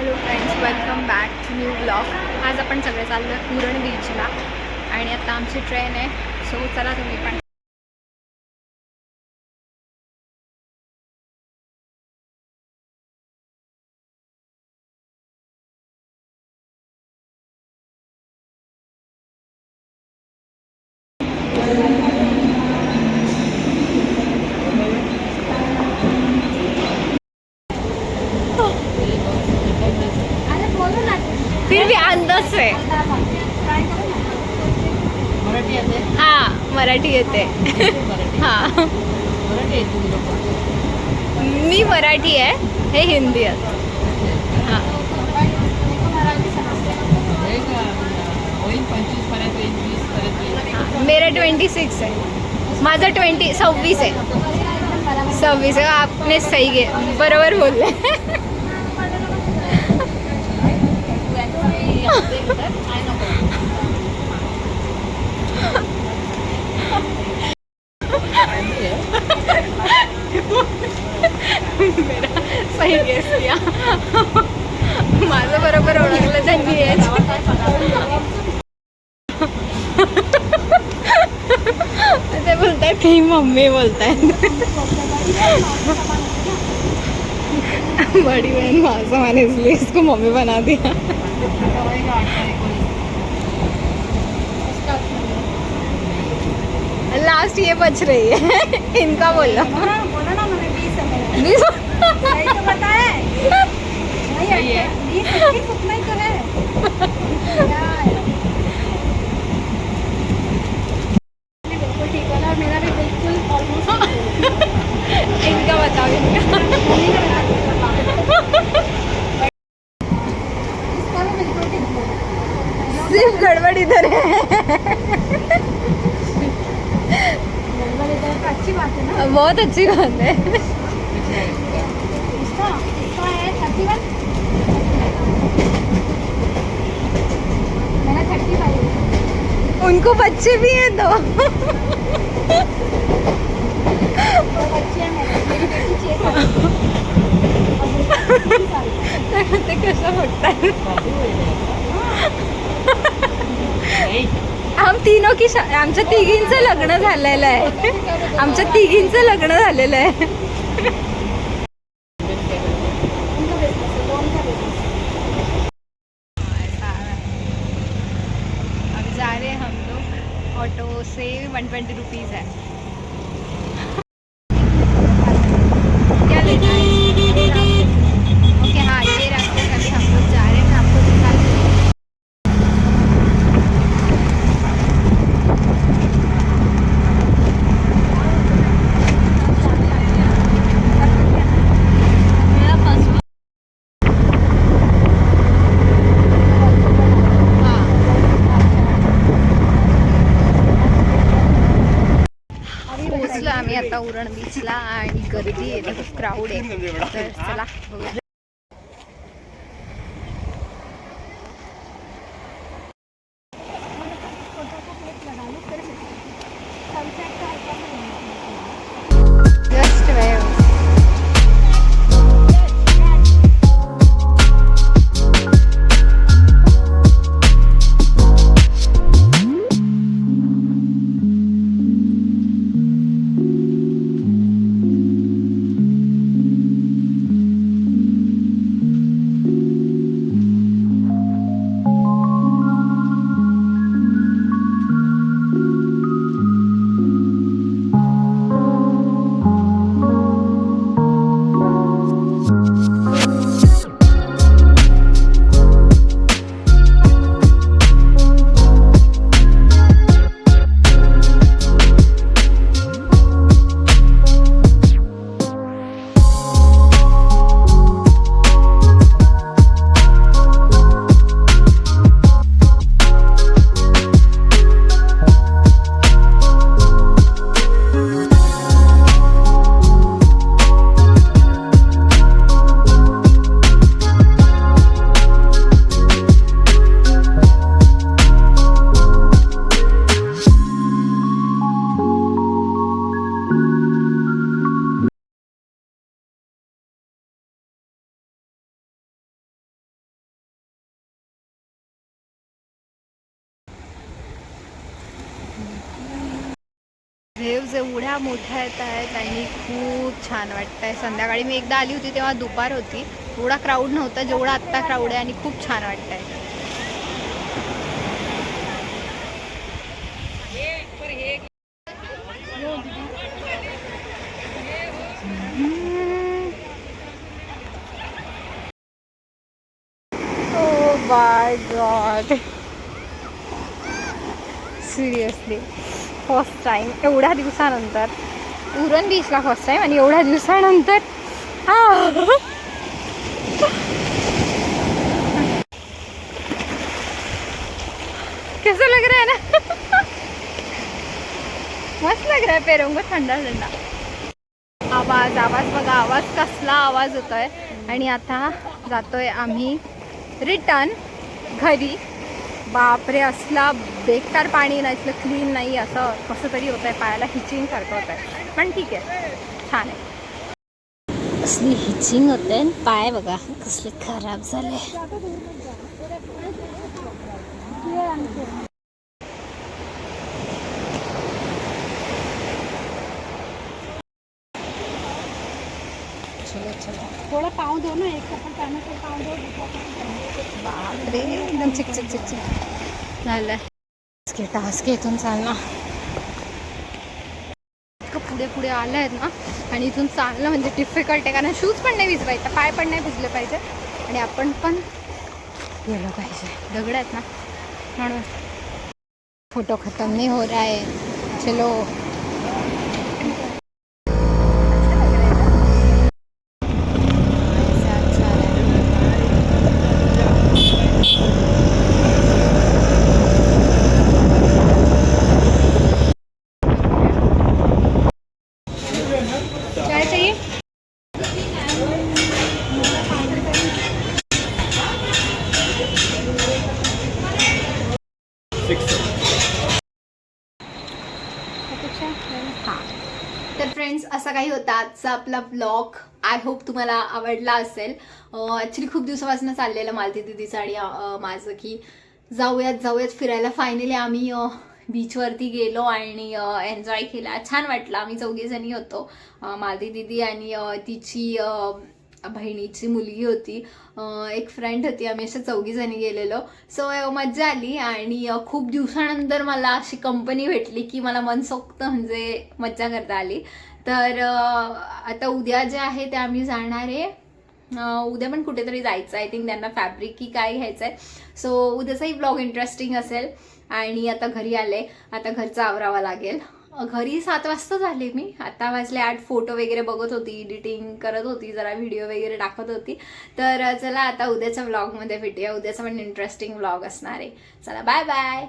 Hello friends welcome back to new blog आज आपण सगळे चाललो आहे पुरण बीचला आणि आता आमची ट्रेन आहे. सो चला तुम्ही पण फिर भी अंदाज आहे हा मराठी येते। हा. मी मराठी आहे हे हिंदी आहे. हा। मेरा ट्वेंटी सिक्स आहे माझं ट्वेंटी सव्वीस आहे सव्वीस आहे आपने सही घे बरोबर बोलले मेरा सही गेस माझं बरोबर ओळखलं त्यांनी ते बोलतायत की मम्मी बोलतायत बड़ी बहन मासा मैंने इसलिए इसको मम्मी बना दिया। लास्ट ये बच रही है। इनका बोलो। बीस- सही है इधर है बहुत अच्छी बात है है उनको बच्चे भी हैं दो तो बच्चे हैं है। कसं. आम तीनों की आमच्या तिघींचं लग्न झालेलं आहे. आमच्या तिघींचं लग्न झालेलं आहे. जा हम ऑटो से वन ट्वेंटी रुपीज़ है क्या लेना है ओके हाँ ये रास्ते से अभी हम लोग जा रहे हैं मैं आपको दिखा दूँ मेरा फर्स्ट हाँ पोचलो आम्ही आता उरण बीचला आणि गर्दी आहे खूप क्राऊड आहे. तर चला बघूया. एवढ्या मोठ्या येत आहेत आणि खूप छान वाटतं आहे संध्याकाळी मी एकदा आली होती तेव्हा दुपार होती. एवढा क्राऊड नव्हता जेवढा आत्ता क्राऊड आहे आणि खूप छान वाटतं आहे Oh my god. Seriously first time एवढ्या दिवसानंतर. उरण बीचला फर्स्ट टाईम आणि एवढ्या दिवसानंतर. हा कैसा लग रहा है ना? मस्त लग रहा है पैरों को थंडा थंडा आवाज आवाज बघा आवाज कसला आवाज होतोय. आणि आता जातोय आम्ही रिटर्न घरी. बापरे असला बेकार पाणी नाही इथलं क्लीन नाही असं कसं तरी होत आहे पायाला हिचिंग सारखं होत आहे पण ठीक आहे छान आहे. असली हिचिंग होते पाय बघा कसले खराब झाले. थोडं पाव थोड़ा दो ना एक पाव दो बापरे एकदम चिक चिक चिक चिक. झालं टास्क टास्क इथून चालणं. इतकं पुढे पुढे आलं आहेत ना? आणि इथून चालणं म्हणजे डिफिकल्ट आहे कारण शूज पण नाही भिजवायचं पाय पण नाही भिजले पाहिजे. आणि आपण पण गेलं पाहिजे. दगड आहेत ना? म्हणून. फोटो खतम नाही हो रहा है चलो. असा काही होता. आजचा आपला ब्लॉग आय होप तुम्हाला आवडला असेल. ॲक्च्युली खूप दिवसापासून चाललेलं मालती दिदीचं आणि माझं की जाऊयात जाऊयात फिरायला. फायनली आम्ही बीचवरती गेलो आणि एन्जॉय केला. छान वाटलं. आम्ही चौघीजणी होतो. मालती दिदी आणि तिची बहिणीची मुलगी होती. एक फ्रेंड होती. आम्ही अशा चौघीजणी गेलेलो. सो मज्जा आली आणि खूप दिवसानंतर मला अशी कंपनी भेटली की मला मनसोक्त म्हणजे मज्जा करता आली. तर आता उद्या जे आहे ते आम्ही जाणार आहे. उद्या पण कुठेतरी जायचं आय थिंक त्यांना फॅब्रिक की काय घ्यायचं आहे. सो उद्याचाही ब्लॉग इंटरेस्टिंग असेल. आणि आता घरी आले. आता घरचं आवरावा लागेल. घरी सात वाजता झाले मी. आता वाजले आठ. फोटो वगैरे बघत होती. एडिटिंग करत होती. जरा व्हिडिओ वगैरे टाकत होती. तर चला आता उद्याच्या व्लॉगमध्ये भेटूया. उद्याचा पण इंटरेस्टिंग व्लॉग असणार आहे. चला बाय बाय